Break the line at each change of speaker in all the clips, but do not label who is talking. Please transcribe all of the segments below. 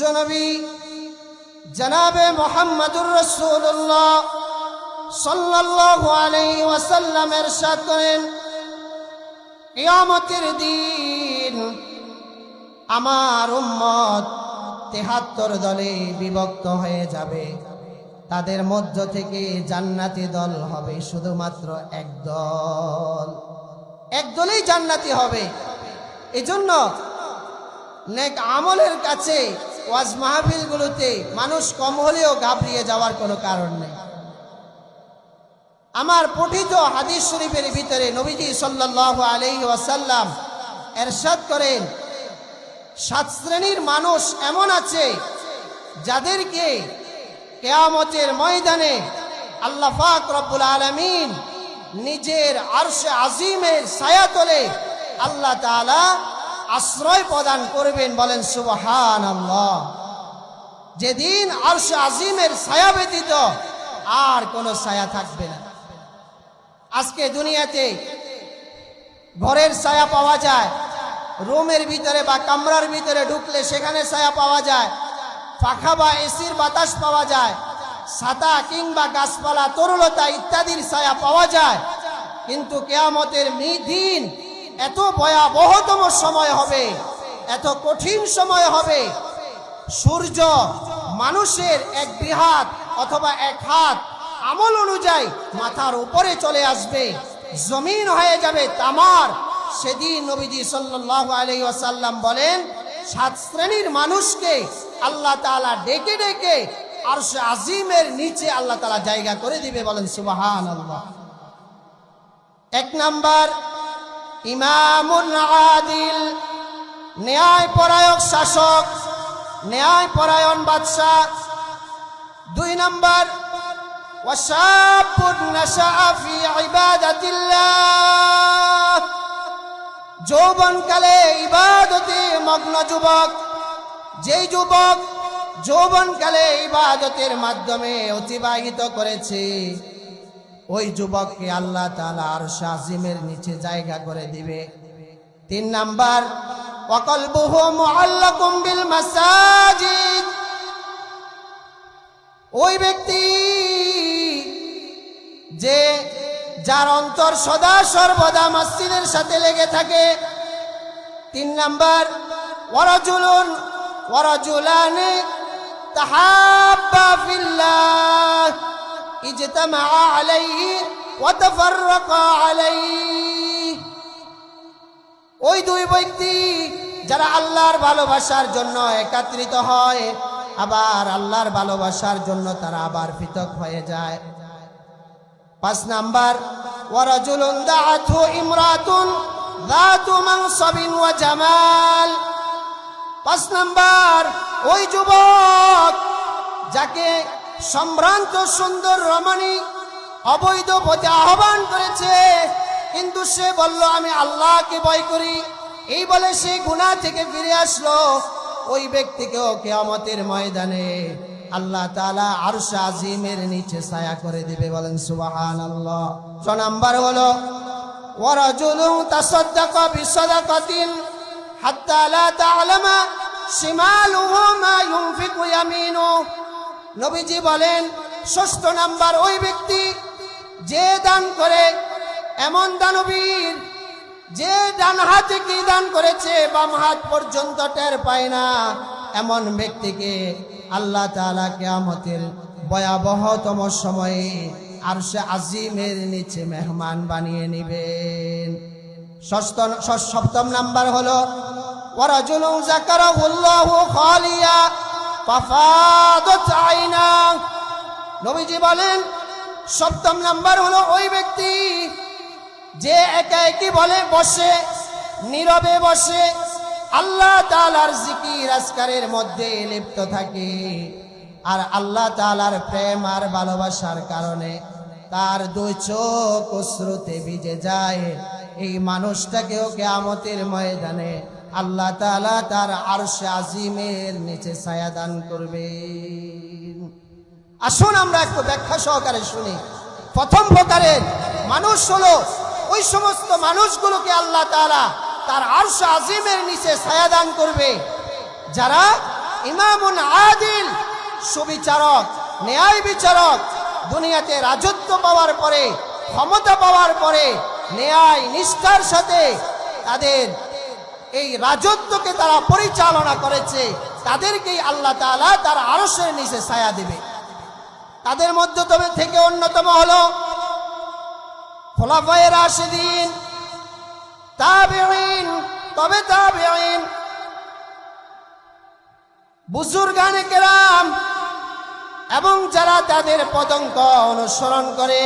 বিশ্বনবী জনাবে মোহাম্মদুর রসুল্লাহ সাল্লাল্লাহু আলাইহি ওয়াসাল্লাম করেন, কিয়ামতের দিন আমার উম্মত তেহাত্তর দলে বিভক্ত হয়ে যাবে। তাদের মধ্য থেকে জান্নাতি দল হবে শুধুমাত্র এক দল। এক দলেই জান্নাতি হবে। এজন্য নেক আমলের কাছে ওয়াজ মাহফিলগুলোতে মানুষ কম হলেও ঘাবড়িয়ে যাওয়ার কোনো কারণ নেই। আমার পঠিত হাদিস শরীফের ভিতরে নবীজি সাল্লাল্লাহু আলাইহি ওয়াসাল্লাম এরশাদ করেন, সাত শ্রেণির মানুষ এমন আছে যাদেরকে কেয়ামতের ময়দানে আল্লাহ পাক রব্বুল আলামিন নিজের আরশে আজিমের ছায়াতলে আল্লাহ তাআলা আশ্রয় প্রদান করবেন বলেন সুবহান আল্লাহ যেদিন আরশে আজিমের ছায়া ব্যতীত আর কোনো ছায়া থাকবে না। আজকে দুনিয়াতে ঘরের ছায়া পাওয়া যায়, রুমের ভিতরে বা কামরার ভিতরে ঢুকলে সেখানে ছায়া পাওয়া যায়, পাখা বা এসির বাতাস পাওয়া যায়, ছাতা কিংবা গাছপালা, তরলতা ইত্যাদির ছায়া পাওয়া যায়। কিন্তু কেয়ামতের দিন এত ভয়াবহতম সময় হবে, এত কঠিন সময় হবে। সূর্য মানুষের এক বৃহাত অথবা এক হাত আমল অনুযায়ী মাথার উপরে চলে আসবে, জমিন হয়ে যাবে তামার। সেদিন নবীজি সাল্লাল্লাহু আলাইহি ওয়াসাল্লাম বলেন, সাত শ্রেণির মানুষকে আল্লাহ তাআলা ডেকে ডেকে আরশে আজিমের নিচে আল্লাহ তাআলা জায়গা করে দিবে বলেন সুবহানাল্লাহ। এক নাম্বার ইমামুন আদিল ন্যায় পরায়ক শাসক ন্যায় পরায়ণ বাদশাহ। দুই নম্বর যৌবনকালে ইবাদতে মগ্ন যুবক, যেই যুবক যৌবনকালে ইবাদতের মাধ্যমে অতিবাহিত করেছে ওই যুবককে আল্লাহ তাআলা আর শাজিমের নিচে জায়গা করে দিবে। তিন নাম্বার মুআল্লাকুম বিল মাসাজিদ। ওই ব্যক্তি যে, যার অন্তর সদা সর্বদা মসজিদের সাথে লেগে থাকে। তিন নাম্বার, ওয়ারাজুলুন, ওয়ারাজুলানি তাহাব্বা ফিল্লাহ। আলাইহি ওয়া তাফাররাকা আলাইহি ওই দুই ব্যক্তি যারা আল্লাহর ভালোবাসার জন্য একত্রিত হয়, আবার আল্লাহর ভালোবাসার জন্য তারা আবার পৃথক হয়ে যায়। পাঁচ নাম্বার ওয়ারাজুলুন দাআতহু ইমরাতুন যাতু মানসাবিন ওয়া জামাল। পাঁচ নাম্বার, ওই যুবক যাকে সম্ভ্রান্ত সুন্দর রমণী অবৈধ পথে আহ্বান করেছে। কিন্তু সে বলল, আমি আল্লাহকে ভয় করি। এই বলে সে গুনাহ থেকে ফিরে আসলো। ওই ব্যক্তিকেও কেয়ামতের ময়দানে আল্লাহ তাআলা আরশ আজিমের নিচে ছায়া করে দিবে। বলেন, সুবহানাল্লাহ। ছ নাম্বার হলো শিমালুহু মা নবীজি বলেন, ষষ্ঠ নাম্বার ওই ব্যক্তি যে দান করে, এমন দানবীর, যে ডান হাতে কি দান করেছে, বাম হাত পর্যন্ত টের পায় না। এমন ব্যক্তিকে আল্লাহ তাআলা কিয়ামতের ভয়াবহতম সময়ে আরশে আজিমের নিচে মেহমান বানিয়ে নেবেন। ষষ্ঠ সপ্তম নাম্বার হলো যাকারাহুল্লাহু খালিয়া ফাফাদাত আইনা নবীজি বলেন, সপ্তম নাম্বার হলো ওই ব্যক্তি যে একা একই বলে, বসে, নীরবে বসে, আল্লাহ তাআলার জিকির আজকারের মধ্যে লিপ্ত থাকে। আর আল্লাহ তাআলার প্রেম আর ভালোবাসার কারণে তার দুই চোখ অশ্রুতে ভিজে যায়। এই মানুষটাকেও কেয়ামতের ময়দানে আল্লাহ তাআলা তার আরশে আজিমের নিচে ছায়া দান করবেন। আসুন আমরা একটু ব্যাখ্যা সহকারে শুনি। প্রথম প্রকারের মানুষ হলো ওই সমস্ত মানুষগুলোকে আল্লাহ তাআলা তার আরশ আজিমের নিচে ছায়া দান করবে। যারা ইমামুন আদিল, সুবিচারক, ন্যায় বিচারক, দুনিয়াতে রাজত্ব পাওয়ার পরে, ক্ষমতা পাওয়ার পরে, ন্যায় নিষ্ঠার সাথে তাদের এই রাজত্বকে তারা পরিচালনা করেছে, তাদেরকেই আল্লাহ তাআলা তার আরশের নিচে ছায়া দেবে। তাদের মধ্যে তবে থেকে অন্যতম হলো খোলাফায়ে রাশিদিন, তাবেঈন, তবে তাবেঈন, বুজুর্গানে কেরাম, এবং যারা তাদের পতঙ্ক অনুসরণ করে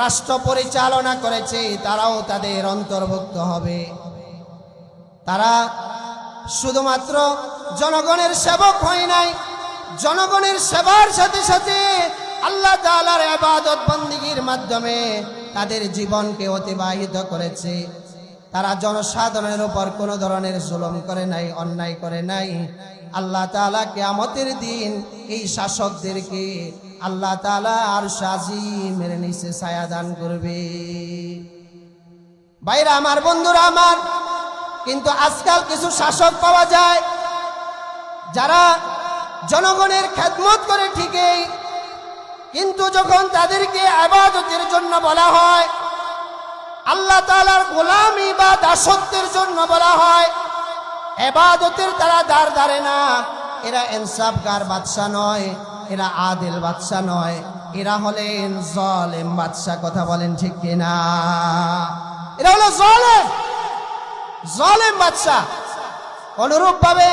রাষ্ট্র পরিচালনা করেছে, তারাও তাদের অন্তর্ভুক্ত হবে। তারা শুধুমাত্র জনগণের সেবক হয় নাই। জনগণের সেবার সাথে সাথে আল্লাহ তাআলার ইবাদত বন্দিগির মাধ্যমে তাদের জীবনকে অতিবাহিত করেছে। তারা জনসাধারণের উপর কোনো ধরনের জুলুম করে নাই, অন্যায় করে নাই। আল্লাহ তাআলা কিয়ামতের দিন এই শাসকদেরকে আল্লাহ তাআলা আর সাজি মেরে নিচে ছায়া দান করবে। বাইরা আমার বন্ধুরা, আমার কিন্তু আজকাল কিছু শাসক পাওয়া যায় যারা জনগণের খেদমত করে ঠিকই, কিন্তু যখন তাদেরকে আবাদতের জন্য বলা হয়, আল্লাহ তাআলার গোলামি বা দাসত্বের জন্য বলা হয় এবাদতের তারা দাঁড় দাঁড়ে না। এরা ইনসাফগার বাদশা নয়, এরা আদিল বাদশা নয়, এরা হলেন জলেম বাদশা কথা বলেন ঠিক কিনা? এরা হলো জলেম। জলেম বাদশা অনুরূপ ভাবে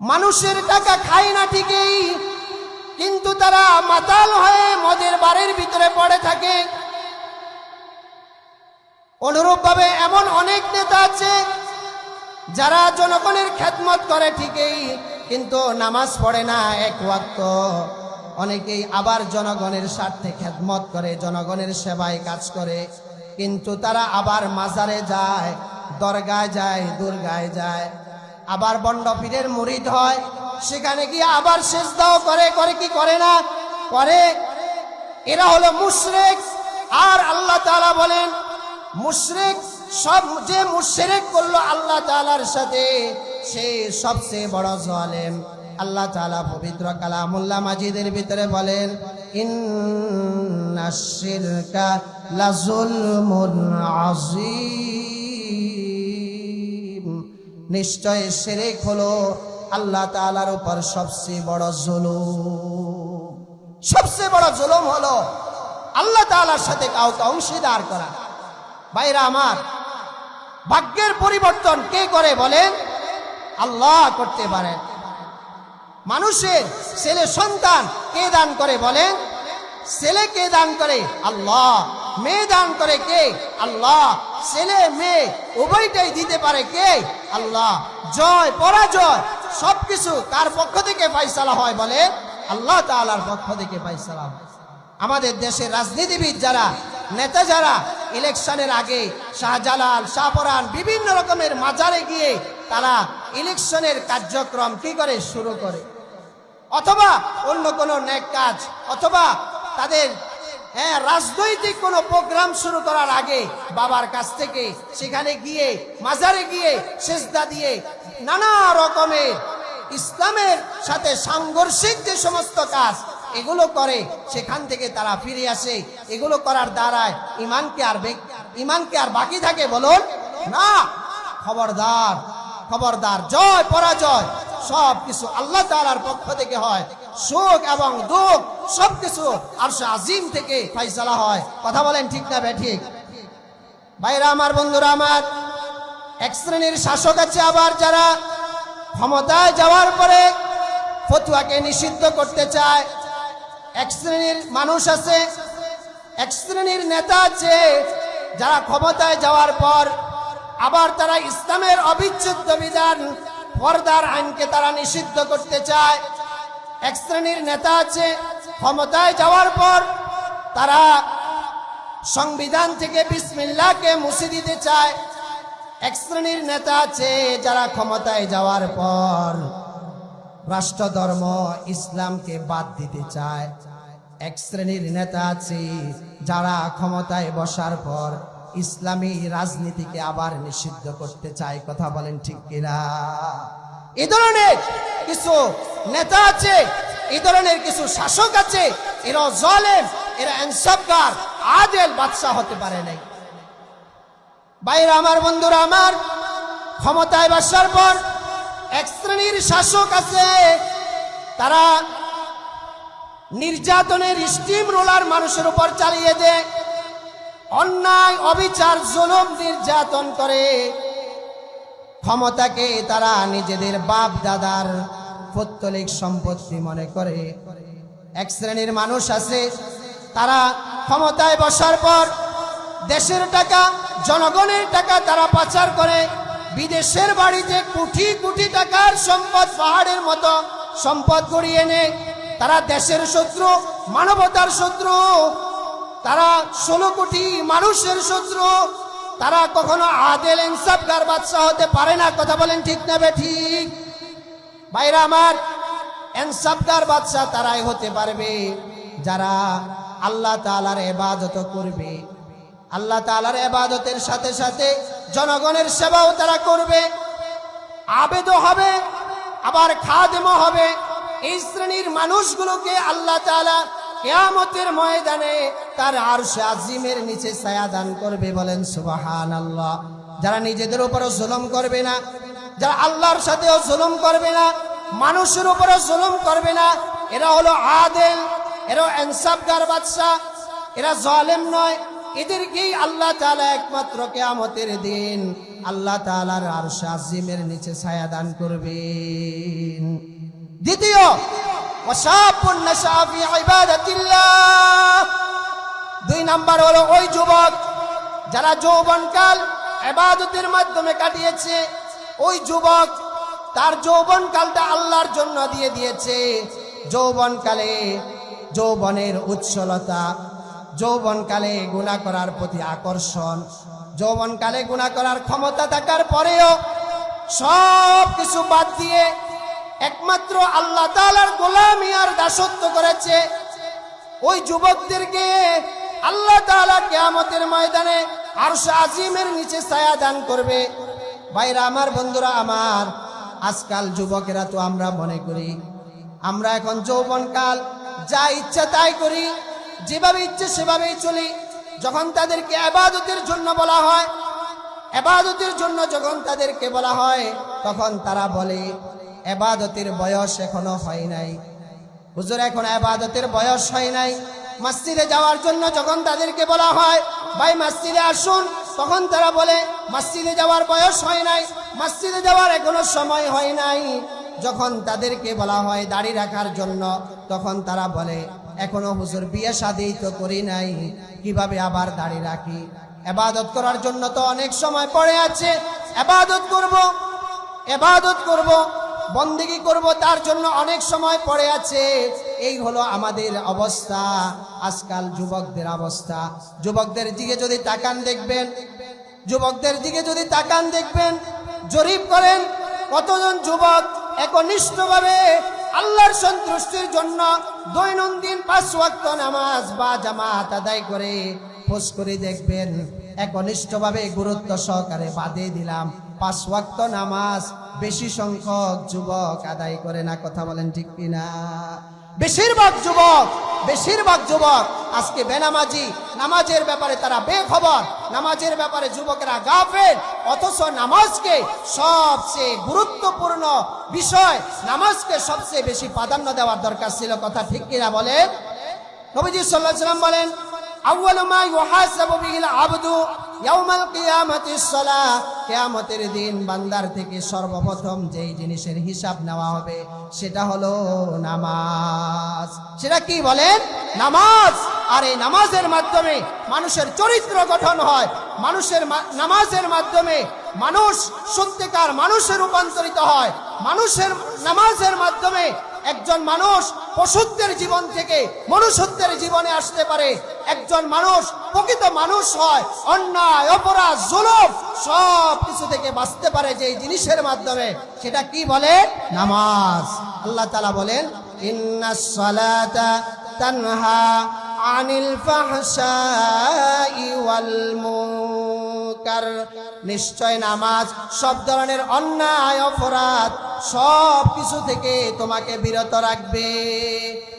মানুষের টাকা খায় না ঠিকই, কিন্তু তারা মাতাল হয়ে মদের বাড়ির ভিতরে পড়ে থাকে। অনুরূপ ভাবে এমন অনেক নেতা আছে যারা জনগণের খেদমত করে ঠিকই, কিন্তু নামাজ পড়ে না এক ওয়াক্ত। অনেকেই আবার জনগণের স্বার্থে খেদমত করে, জনগণের সেবায় কাজ করে। কিন্তু তারা আবার মাজারে যায়, দরগায় যায়, দুর্গায় যায়। আবার বন্ডপীরের মুরিদ হয়, সেখানে গিয়ে আবার শেষ দাও করে করে কি করে না? করে। এরা হলো মুশরেক। আর আল্লাহ তালা বলেন, মুশরেক সব যে মুশরেক করল আল্লাহ তাআলার সাথে, সে সবচেয়ে বড় জালেম। আল্লাহ তাআলা পবিত্র কালামুল্লাহ মাজিদের ভিতরে বলেন ইন্নাশিরকা লাজুলমুন আযীম নিশ্চয় শিরক হলো আল্লাহ তাআলার উপর সবচেয়ে বড় জুলুম। সবচেয়ে বড় জুলুম হলো আল্লাহ তাআলার সাথে কাউকে অংশীদার করা। ভাইরা আমার, ভাগ্যের পরিবর্তন কে করে বলেন? আল্লাহ করতে পারেন মানুষের ছেলে সন্তান কে দান করে বলেন? ছেলে কে দান করে আল্লাহ, মেয়ে দান করে কে? আল্লাহ। ছেলে, মেয়ে, উভয়টাই দিতে পারে কে? আল্লাহ। জয়, পরাজয়, সবকিছু কার পক্ষ থেকে ফাইসালা হয় বলে? আল্লাহ তাআলার পক্ষ থেকে ফাইসালা হয়। আমাদের দেশের রাজনীতিবিদ যারা, নেতা যারা, ইলেকশনের আগে শাহজালাল শাহপরান বিভিন্ন রকমের মাজারে গিয়ে তারা ইলেকশনের কার্যক্রম কি করে? শুরু করে। অথবা অন্য কোনো নেক কাজ, অথবা তাদের হ্যাঁ রাজনৈতিক কোনো প্রোগ্রাম শুরু করার আগে বাবার কাছ থেকে সেখানে গিয়ে, মাজারে গিয়ে সেজদা দিয়ে নানা রকমের ইসলামের সাথে সাংঘর্ষিক যে সমস্ত কাজ, এগুলো করে সেখান থেকে তারা ফিরে আসে। এগুলো করার দ্বারায় ইমানকে আর ইমানকে আর বাকি থাকে বলুন? না। খবরদার খবরদার, জয়, পরাজয় সব কিছু আল্লাহ তাআলার পক্ষ থেকে হয়। সুখ এবং দুঃখ সব কিছু আর আজিম থেকে ফাইসালা হয়। কথা বলেন ঠিক না ঠিক? ভাইরা আমার, বন্ধুরা আমার, এক শ্রেণির শাসক আছে আবার যারা ক্ষমতায় যাওয়ার পরে ফতুয়াকে নিষিদ্ধ করতে চায়। এক শ্রেণির মানুষ আছে, এক শ্রেণির নেতা আছে, যারা ক্ষমতায় যাওয়ার পর আবার তারা ইসলামের অবিচ্ছেদ্য বিধান, পর্দার আইনকে তারা নিষিদ্ধ করতে চায়। এক শ্রেণির নেতা আছে, ক্ষমতায় যাওয়ার পর তারা সংবিধান থেকে বিসমিল্লাহকে মুছে দিতে চায়। এক শ্রেণির নেতা আছে যারা ক্ষমতায় যাওয়ার পর রাষ্ট্র ধর্ম ইসলামকে বাদ দিতে চায়। এক শ্রেণির নেতা আছে যারা ক্ষমতায় বসার পর ইসলামী রাজনীতিকে আবার নিষিদ্ধ করতে চায়। কথা বলেন ঠিক কিনা? এই ধরনের কিছু নেতা আছে এ ধরনের কিছু শাসক আছে, এরা জলেম, এরা এনসাবগার আদেল বাদশাহ হতে পারে নাই। বাইরে আমার বন্ধুরা আমার, ক্ষমতায় বসার পর এক শ্রেণির শাসক আছে, তারা নির্যাতনের স্টিম রোলার মানুষের উপর চালিয়ে দেয়, অন্যায়, অবিচার, জুলুম, নির্যাতন করে। ক্ষমতাকে তারা নিজেদের বাপ দাদার পত্তলিক সম্পত্তি মনে করে। এক শ্রেণির মানুষ আছে, তারা ক্ষমতায় বসার পর দেশের টাকা, জনগণের টাকা তারা পাচার করে। বিদেশের বাড়িতে কোটি কোটি টাকার সম্পদ, পাহাড়ের মতো সম্পদ গড়িয়ে নেয় তারা দেশের শত্রু, মানবতার শত্রু। তারা ষোলো কোটি মানুষের শত্রু। তারা কখনো আদেল ইনসাফগার বাদশাহ হতে পারে না, কথা বলেন ঠিক না ঠিক? বাইরা আমার এনসাফগার বাদশাহ তারাই হতে পারবে, যারা আল্লাহ তালার এবাদত করবে। আল্লাহ তালার এবাদতের সাথে সাথে জনগণের সেবাও তারা করবে। আবেদ হবে, আবার খাদেমও হবে। এই শ্রেণির মানুষগুলোকে আল্লাহ তাআলা কেয়ামতের ময়দানে তার আরশ আজিমের নিচে ছায়া দান করবে বলেন সুবাহান আল্লাহ যারা নিজেদের উপরও জুলুম করবে না, যারা আল্লাহর সাথেও জুলুম করবে না, মানুষের উপরও জুলুম করবে না, এরা হলো আদেল, এরা এনসাফগার বাদশাহ, এরা জালেম নয়। এদেরকেই আল্লাহ তালা একমাত্র কেয়ামতের দিন আল্লাহ তাআলার আরশ আজিমের নিচে ছায়া দান করবেন। দ্বিতীয় ইবাদাতিল্লাহ। দুই নাম্বার হলো ওই যুবক যারা যৌবনকাল ইবাদতের মাধ্যমে কাটিয়েছে, ওই যুবক তার যৌবনকালটা আল্লাহর জন্য দিয়ে দিয়েছে। যৌবনকালে যৌবনের উচ্ছলতা, যৌবনকালে গুণা করার প্রতি আকর্ষণ, যৌবনকালে গুণা করার ক্ষমতা থাকার পরেও সব কিছু বাদ দিয়ে একমাত্র আল্লাহ তাআলার গোলামি আর দাসত্ব করেছে। ওই যুবকদেরকে আল্লাহ তাআলা কিয়ামতের ময়দানে আরশ আজিমের নিচে ছায়া দান করবে। ভাইরা, আমার বন্ধুরা, আমার আজকাল যুবকেরা তো আমরা মনে করি, আমরা এখন যৌবনকাল, যা ইচ্ছা তাই করি, যেভাবে ইচ্ছে সেভাবেই চলি। যখন তাদেরকে আবাদতের জন্য বলা হয় এবাদতের জন্য যখন তাদেরকে বলা হয়, তখন তারা বলে এবাদতের বয়স এখনও হয় নাই। হুজুর, এখন আবাদতের বয়স হয় নাই। মসজিদে যাওয়ার জন্য যখন তাদেরকে বলা হয়, ভাই, মসজিদে আসুন। তখন তারা বলে, মসজিদে যাওয়ার বয়স হয় নাই, মসজিদে যাওয়ার এখনও সময় হয় নাই। যখন তাদেরকে বলা হয় দাড়ি রাখার জন্য, তখন তারা বলে, এখনও হুজুর বিয়ে শাদি তো করি নাই, কীভাবে আবার দাড়ি রাখি? এবাদত করার জন্য তো অনেক সময় পড়ে আছে। এবাদত করব এবাদত করব, বন্দিগি করব, তার জন্য অনেক সময় পড়ে আছে। এই হলো আমাদের অবস্থা। আজকাল যুবকদের অবস্থা। যুবকদের দিকে যদি তাকান দেখবেন, যুবকদের দিকে যদি তাকান দেখবেন, জরিপ করেন, কতজন যুবক একনিষ্ঠভাবে আল্লাহর সন্তুষ্টির জন্য দৈনন্দিন পাঁচ ওয়াক্ত নামাজ বা জামাত আদায় করে খোঁজ করে দেখবেন, একনিষ্ঠভাবে গুরুত্ব সহকারে বাদে দিলাম। পাঁচ ওয়াক্ত নামাজ বেশি সংখ্যক যুবক আদায় করে না, কথা বলেন ঠিক কিনা? বেশিরভাগ যুবক বেশিরভাগ যুবক আজকে বেনামাজি, নামাজের ব্যাপারে তারা বেখবর। নামাজের ব্যাপারে যুবকেরা গাফেল, অথচ নামাজকে সবচেয়ে গুরুত্বপূর্ণ বিষয়, নামাজকে সবচেয়ে বেশি প্রাধান্য দেওয়ার দরকার ছিল। কথা ঠিক কিনা বলেন? নবীজি আলাইহি সাল্লাম বলেন, আউয়াল মা ইউহাসাবু আবদু কিয়ামতের দিন বান্দার থেকে সর্বপ্রথম যেই জিনিসের হিসাব নেওয়া হবে, সেটা হলো নামাজ। সেটা কি বলেন? নামাজ। আর এই নামাজের মাধ্যমে মানুষের চরিত্র গঠন হয়। মানুষের নামাজের মাধ্যমে মানুষ সত্যিকার মানুষে রূপান্তরিত হয়। মানুষের নামাজের মাধ্যমে একজন মানুষ পশুত্বের জীবন থেকে মনুষ্যত্বের জীবনে আসতে পারে। একজন মানুষ প্রকৃত মানুষ হয়, অন্যায়, অপরাধ, জুলুম সব কিছু থেকে বাঁচতে পারে যে জিনিসের মাধ্যমে। সেটা কি বলে নামাজ। আল্লাহ তালা বলেন আনিল ফাহশাই ওয়াল মুনকার নিশ্চয় নামাজ সব ধরনের অন্যায়, অপরাধ সব কিছু থেকে তোমাকে বিরত রাখবে।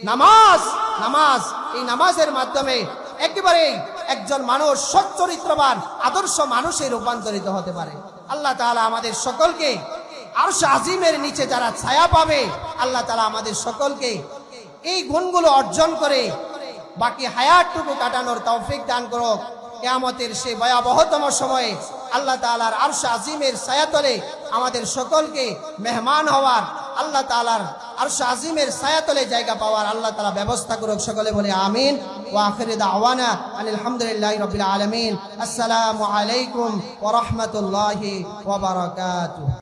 নামাজ নামাজ, এই নামাজের মাধ্যমে একেবারে একজন মানুষ সচ্চরিত্রবান, আদর্শ মানুষে রূপান্তরিত হতে পারে। আল্লাহ তাআলা আমাদের সকলকে আরশ আজিমের নিচে যারা ছায়া পাবে, আল্লাহ তালা আমাদের সকলকে এই গুণগুলো অর্জন করে বাকি হায়াতটুকু কাটানোর তৌফিক দান করুক। কেয়ামতের সে ভয়াবহতম সময়ে আল্লাহ তালার আরশ আজিমের ছায়াতলে আমাদের সকলকে মেহমান হওয়ার, আল্লাহ তালার আরশ আজিমের সায়াতলে জায়গা পাওয়ার আল্লাহ তালা ব্যবস্থা করুক। সকলে বলে আমিন। ওয়া আখিরি আওয়ানা আনিল রবিল আলমিন। আসসালামু আলাইকুম ওয়া রাহমাতুল্লাহি ওয়া বারাকাতুহু।